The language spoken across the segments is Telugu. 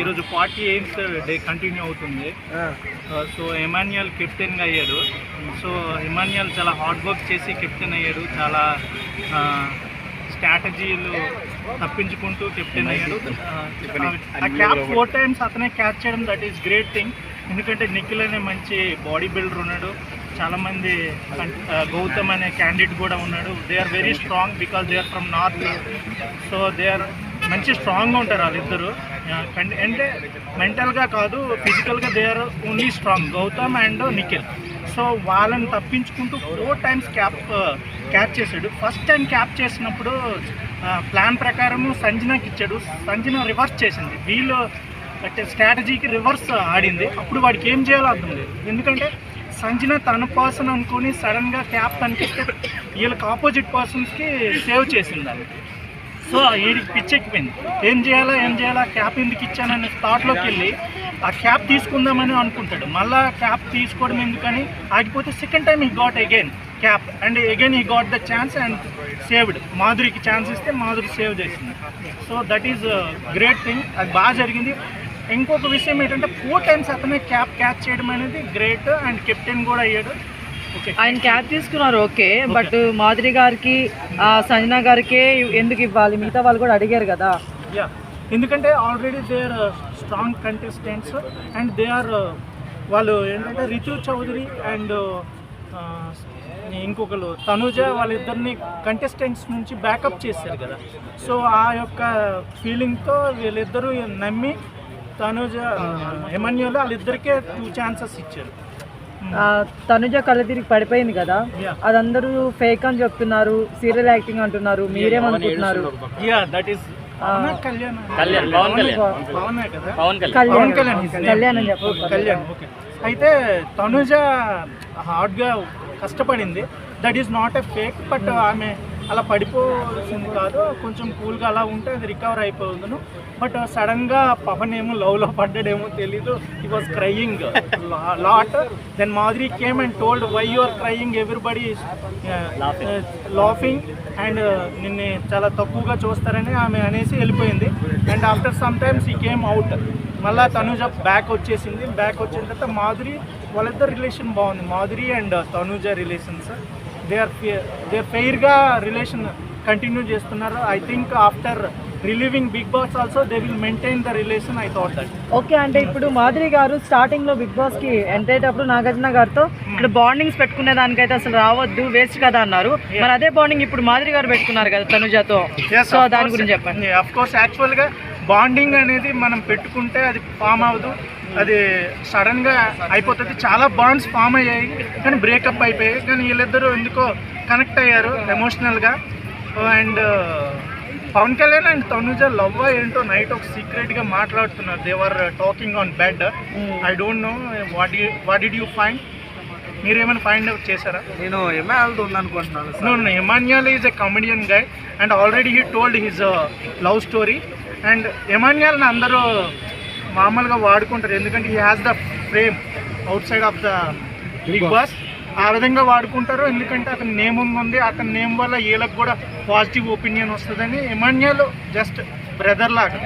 ఈరోజు ఫార్టీ ఎయిత్ డే కంటిన్యూ అవుతుంది. సో ఎమాన్యుయల్ కెప్టెన్గా అయ్యాడు. సో ఎమాన్యుయల్ చాలా హార్డ్ వర్క్ చేసి కెప్టెన్ అయ్యాడు. చాలా స్ట్రాటజీలు తప్పించుకుంటూ కెప్టెన్ అయ్యాడు. ఆ క్యాప్ ఫోర్ టైమ్స్ అతనే క్యాచ్ చేయడం దట్ ఈస్ గ్రేట్ థింగ్ ఎందుకంటే నిఖిల్ అనే మంచి బాడీ బిల్డర్ ఉన్నాడు. చాలామంది గౌతమ్ అనే క్యాండిడేట్ కూడా ఉన్నాడు. They are very strong because they are from north so they are మంచి స్ట్రాంగ్గా ఉంటారు వాళ్ళిద్దరు. అంటే మెంటల్గా కాదు ఫిజికల్గా they are only strong. Gautam and Nikhil. So వాళ్ళని తప్పించుకుంటూ ఫోర్ టైమ్స్ క్యాప్ క్యాప్ చేశాడు. ఫస్ట్ టైం క్యాప్ చేసినప్పుడు ప్లాన్ ప్రకారము సంజనాకి ఇచ్చాడు. సంజన రివర్స్ చేసింది. వీళ్ళు అంటే స్ట్రాటజీకి రివర్స్ ఆడింది. అప్పుడు వాడికి ఏం చేయాలో అర్థం లేదు. ఎందుకంటే సంజన తన పర్సన్ అనుకుని సడన్గా క్యాప్ కనిపిస్తే వీళ్ళకి ఆపోజిట్ పర్సన్స్కి సేవ్ చేసింది దాన్ని. సో వీడికి పిచ్చెక్కిపోయింది ఏం చేయాలా ఏం చేయాలా క్యాప్ ఎందుకు ఇచ్చాననే థాట్లోకి వెళ్ళి ఆ క్యాప్ తీసుకుందామని అనుకుంటాడు. మళ్ళా క్యాప్ తీసుకోవడం ఎందుకని? ఆగిపోతే second time he got again cap. And again he got the chance and saved. మాధురికి chance ఇస్తే మాధురి సేవ్ చేసింది. So that is great thing. అది బాగా జరిగింది. ఇంకొక విషయం ఏంటంటే ఫోర్ టైమ్స్ అతనే క్యాప్ క్యాచ్ చేయడం అనేది గ్రేట్ అండ్ కెప్టెన్ కూడా అయ్యాడు. ఆయన క్యాప్ తీసుకున్నారు ఓకే. బట్ మాధురి గారికి ఆ, సంజన గారికి ఎందుకు ఇవ్వాలి? మిగతా వాళ్ళు కూడా అడిగారు కదా. యా ఎందుకంటే already they are strong contestants and they are వాళ్ళు ఏంటంటే రితు చౌదరి అండ్ ఇంకొకరు తనుజ వాళ్ళిద్దరిని కంటెస్టెంట్స్ నుంచి బ్యాకప్ చేశారు కదా. సో ఆ యొక్క ఫీలింగ్తో వీళ్ళిద్దరూ నమ్మి తనుజ ఎమన్యూలో వాళ్ళిద్దరికే టూ ఛాన్సెస్ ఇచ్చారు. తనుజ కళ్ళ తిరిగి పడిపోయింది కదా. అదందరూ ఫేక్ అని చెప్తున్నారు సీరియల్ యాక్టింగ్ అంటున్నారు మీరేమనుకుంటున్నారు yeah that is Kalyan. Kalyan, అని అయితే తనుజ హార్డ్గా కష్టపడింది. That is not a fake but ఆమె అలా పడిపోవాల్సింది కాదు. కొంచెం కూల్గా అలా ఉంటే అది రికవర్ అయిపోతుందను. బట్ సడన్గా పవన్ ఏమో లవ్లో పడ్డాడేమో తెలీదు. He was crying lot then Madhuri came and told why you are crying everybody laughing and నిన్ను చాలా తక్కువగా చూస్తారని ఆమె అనేసి వెళ్ళిపోయింది. And after some times he came out మళ్ళా తనుజ బ్యాక్ వచ్చేసింది. బ్యాక్ వచ్చిన తర్వాత మాధురి వాళ్ళిద్దరు రిలేషన్ బాగుంది. Madhuri and Tanuja relations they are they ఫెయిర్గా relation continue చేస్తున్నారు. I think after relieving Bigg Boss also they will maintain the relation I thought that okay అంటే ఇప్పుడు మాధురి గారు స్టార్టింగ్లో బిగ్ బాస్కి ఎంటర్ అయ్యేటప్పుడు నాగార్జున గారితో ఇక్కడ బాండింగ్స్ పెట్టుకునే దానికైతే అసలు రావద్దు వేస్ట్ కదా అన్నారు. మరి అదే బాండింగ్ ఇప్పుడు మాధురి గారు పెట్టుకున్నారు కదా తనుజతో. సో దాని గురించి చెప్పండి. అఫ్ కోర్స్ యాక్చువల్గా బాండింగ్ అనేది మనం పెట్టుకుంటే అది ఫామ్ అవ్వదు. అది సడన్గా అయిపోతుంది. చాలా బాండ్స్ ఫామ్ అయ్యాయి. కానీ బ్రేకప్ అయిపోయాయి. కానీ వీళ్ళిద్దరూ ఎందుకో కనెక్ట్ అయ్యారు ఎమోషనల్గా and Pawan Kalyan and Tanuja love ఏంటో నైట్ ఒక సీక్రెట్గా మాట్లాడుతున్నారు. They were talking on bed I don't know what what did you find మీరేమైనా ఫైండ్ అవుట్ చేశారా? నేను ఎంఐఎల్తో ఉందనుకుంటున్నాను No, no, Emmanuel is a comedian guy. And already he told his uh, love story and Emmanuel ని అందరూ మామూలుగా వాడుకుంటారు. ఎందుకంటే he has the frame outside of the Bigg Boss ఆ విధంగా వాడుకుంటారు. ఎందుకంటే అతని నేమ్ ఉంది. అతని నేమ్ వల్ల వీళ్ళకి కూడా పాజిటివ్ ఒపీనియన్ వస్తుందని ఎమాన్యుయల్ జస్ట్ బ్రదర్ లాగా.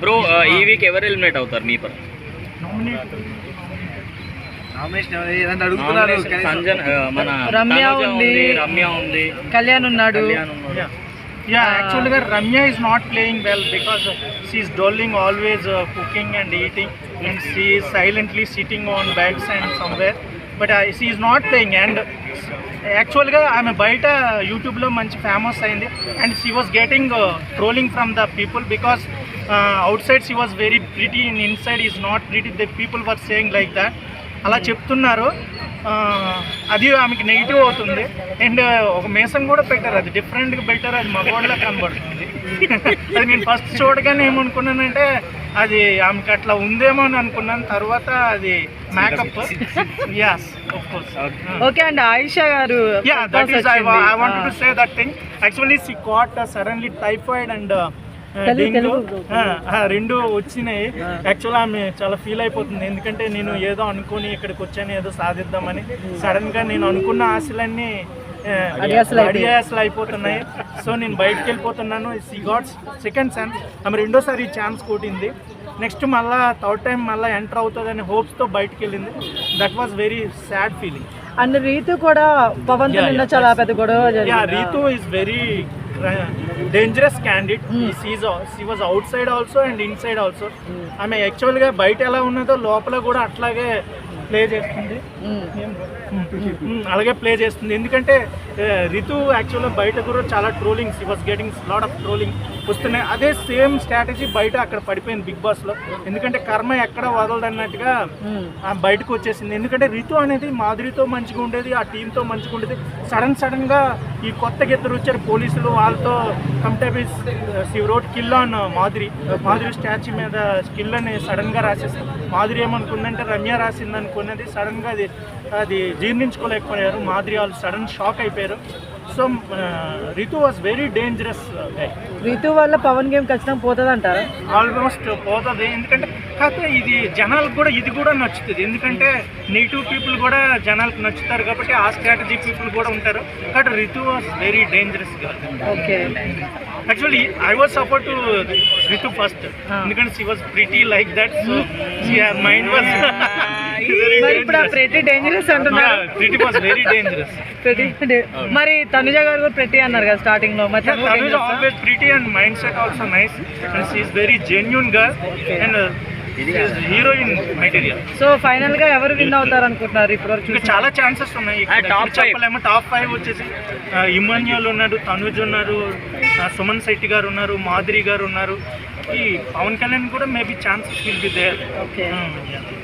బ్రో ఈ వీక్ ఎవరు ఎలిమినేట్ అవుతారు మీ పర్? నామినేట్ నామినేషన్ ఏదైనా అడుగుతున్నారు కనీసం. సంజన్ ఆ, మన రమ్య ఉంది. రమ్య ఉంది. కళ్యాణ్ ఉన్నాడు. కళ్యాణ్ ఉన్నాడు. Yeah. Yeah, actually, the Ramya is not playing well because she's dulling always uh, cooking and eating, and she is silently sitting on beds and somewhere. But uh, she is not playing, and యాక్చువల్గా ఆమె బయట యూట్యూబ్లో మంచి ఫేమస్ అయింది and she was getting trolling from the people because outside she was very pretty in inside is not pretty the people were saying like that అలా చెప్తున్నారు. అది ఆమెకి నెగిటివ్ అవుతుంది. అండ్ ఒక మేసం కూడా పెట్టారు. అది డిఫరెంట్గా పెట్టారు. అది మగవాళ్ళ కనబడుతుంది. అది నేను ఫస్ట్ చూడగానే ఏమనుకున్నానంటే అది ఆమెకి అట్లా ఉందేమో అని అనుకున్నాను. తర్వాత అది మేకప్ యాస్ ఓకే అండి ఆయిషా గారు yeah Big that Boss is I, wa- I వచ్చింది. wanted to ఆ. say that thing. రెండు వచ్చినాయి. యాక్చువల్ ఆమె చాలా ఫీల్ అయిపోతుంది. ఎందుకంటే నేను ఏదో అనుకుని ఇక్కడికి వచ్చాను ఏదో సాధిద్దామని. సడన్గా నేను అనుకున్న ఆశలన్నీ అడియాసలు అయిపోతున్నాయి. సో నేను బయటకు వెళ్ళిపోతున్నాను. సి గాట్ సెకండ్ ఛాన్స్ ఆమె రెండోసారి ఛాన్స్ కొట్టింది. నెక్స్ట్ మళ్ళా థర్డ్ టైం మళ్ళీ ఎంటర్ అవుతుందని హోప్స్తో బయటికి వెళ్ళింది. That was very sad feeling and Rithu కూడా పవన్. చాలా పెద్ద గొడవ Rithu is very dangerous candidate she was outside also and inside also ఆమె యాక్చువల్గా బయట ఎలా ఉన్నదో లోపల కూడా అట్లాగే ప్లే చేస్తుంది. మ్మ్. మ్మ్, అలాగే ప్లే చేస్తుంది. ఎందుకంటే ఆ, రితు యాక్చువల్గా బయట కూడా చాలా trollings was getting lot of trolling వస్తున్నాయి. అదే సేమ్ స్ట్రాటజీ బయట అక్కడ పడిపోయింది బిగ్ బాస్లో ఎందుకంటే కర్మ ఎక్కడ వదలదన్నట్టుగా ఆ బయటకు వచ్చేసింది. ఎందుకంటే రితు అనేది మాధురితో మంచిగా ఉండేది ఆ టీంతో మంచిగా ఉండేది. సడన్ సడన్గా ఈ కొత్త ఇద్దరు వచ్చారు పోలీసులు వాళ్ళతో కంటైబీస్ Shiva wrote kill on Madhuri. Madhuri statue మీద స్కిల్ అని సడన్గా రాసేసి మాధురి ఏమనుకుందంటే రమ్య రాసింది అనుకున్నది సడన్గా అది అది జీర్ణించుకోలేకపోయారు. మాధురి వాళ్ళు సడన్ షాక్ అయిపోయారు. So Rithu was very dangerous Rithu వల్ల పవన్ గేమ్ ఖచ్చితంగా పోతుంది అంటారా ఆల్మోస్ట్ పోతుంది. ఎందుకంటే కాకపోతే ఇది జనాలకు కూడా ఇది కూడా నచ్చుతుంది. ఎందుకంటే నెగిటివ్ పీపుల్ కూడా జనాలకు నచ్చుతారు కాబట్టి ఆ స్ట్రాటజీ పీపుల్ కూడా ఉంటారు. కాబట్టి Rithu was very dangerous okay. Actually I was support to Rithu first. ఎందుకంటే she was pretty like that so mind was మరి ఇప్పుడు ఆ ప్రతి డేంజరస్ అంటున్నారు. ప్రిటీ వాజ్ వెరీ డేంజరస్ ప్రతి మరి తనుజ గారు కూడా ప్రతి అన్నారు కదా స్టార్టింగ్లో. మరి తను కూడా తనుజ్ dangerous ఆ? Always pretty and mindset also nice and she is very genuine and heroine material so ఫైనల్గా ఎవరు విన్ అవుతారు అనుకుంటున్నారు? ఇప్పుడు వరకు ఇంకా చూసిన చాలా ఛాన్సెస్ ఉన్నాయి. ఇక్కడ ఆ, top ఇప్పుడు చెప్పలేము. టాప్ ఫైవ్ వచ్చేసి ఆ, ఇమాన్యుల్ ఉన్నాడు తనుజ్ ఉన్నారు ఆ, సుమన్ శెట్టి గారు ఉన్నారు మాధురి గారు ఉన్నారు. ఈ పవన్ కళ్యాణ్ కూడా maybe chances will be there okay